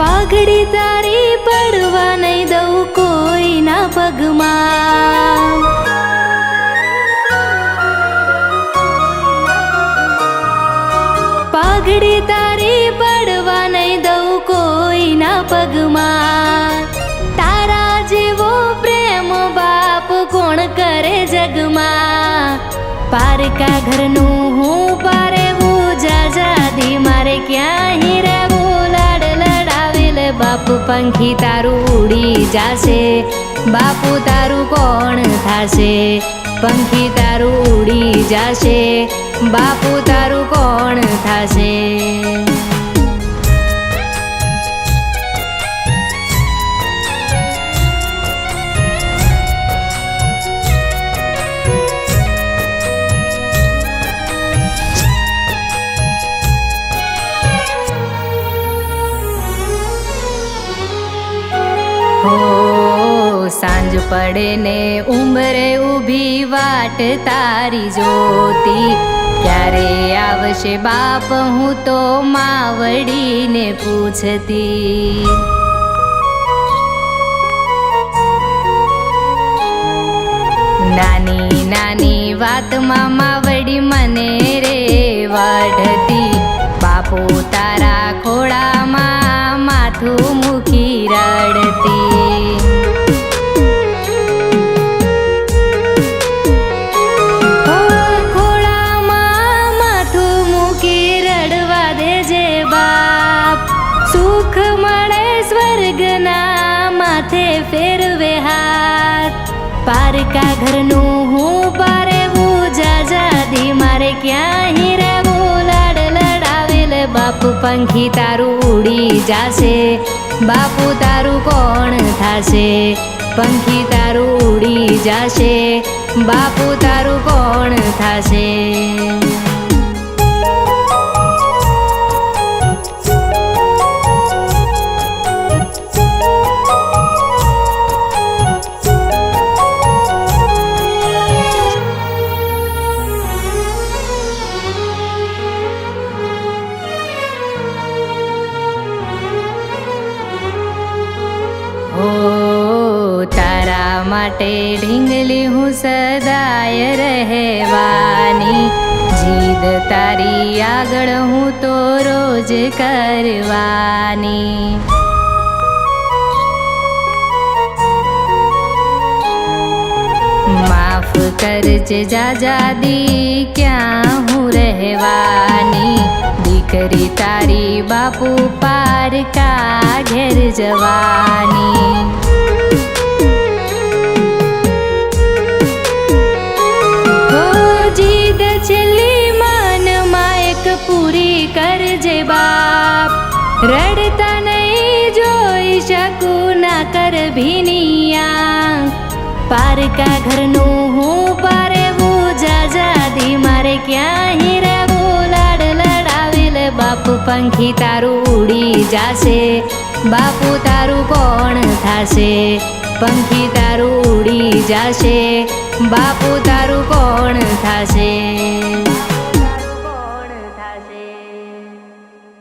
તારી પડવા નહીં દઉં કોઈના પગમાં. પાઘડી તારી પડવા નહીં દઉં કોઈના પગમાં. તારા જેવો પ્રેમ બાપ કોણ કરે જગમાં? પારકા ઘરનું હું પારેવું જાજાદી મારે ક્યાં હીં રહેવું બાપુ પંખી તારું ઉડી જાશે. બાપુ તારું કોણ થાશે પંખી તારું ઉડી જાશે. બાપુ તારું કોણ થાશે સાંજ પડે ને ઉંબરે ઊભી વાટ તારી જોતી. ક્યારે આવશે બાપ, હું તો માવડીને પૂછતી. નાની નાની વાતમાં માવડી મને રે વાઢતી. બાપુ તારા ખોળામાં માથું માથે ફેરવે હાથ પારકા ઘરનું હું પારેવું જાજાદી મારે ક્યાં રહેવું? લડ લડાવેલ બાપુ પંખી તારું ઉડી જાશે. બાપુ તારું કોણ થાશે? પંખી તારું ઉડી જાશે. બાપુ તારું કોણ થાશે? માટે ઢીંગલી હું સદાય રહેવાની. જીદ તારી આગળ હું તો રોજ કરવાની. માફ કરજે જાજાદી, ક્યાં હું રહેવાની? દીકરી તારી બાપુ પાર કા ઘેર જવાની. કરજે બાપ. રડતા નહીં જોઈ શકું ના કર ભીનિયા. પારકા ઘરનું હું પારેવું, જાજાદી મારે ક્યાં હીં રહેવું? લાડ લડાવેલ બાપુ પંખી તારું ઉડી જાશે. બાપુ તારું કોણ થાશે? પંખી તારું ઉડી જાશે. બાપુ તારું કોણ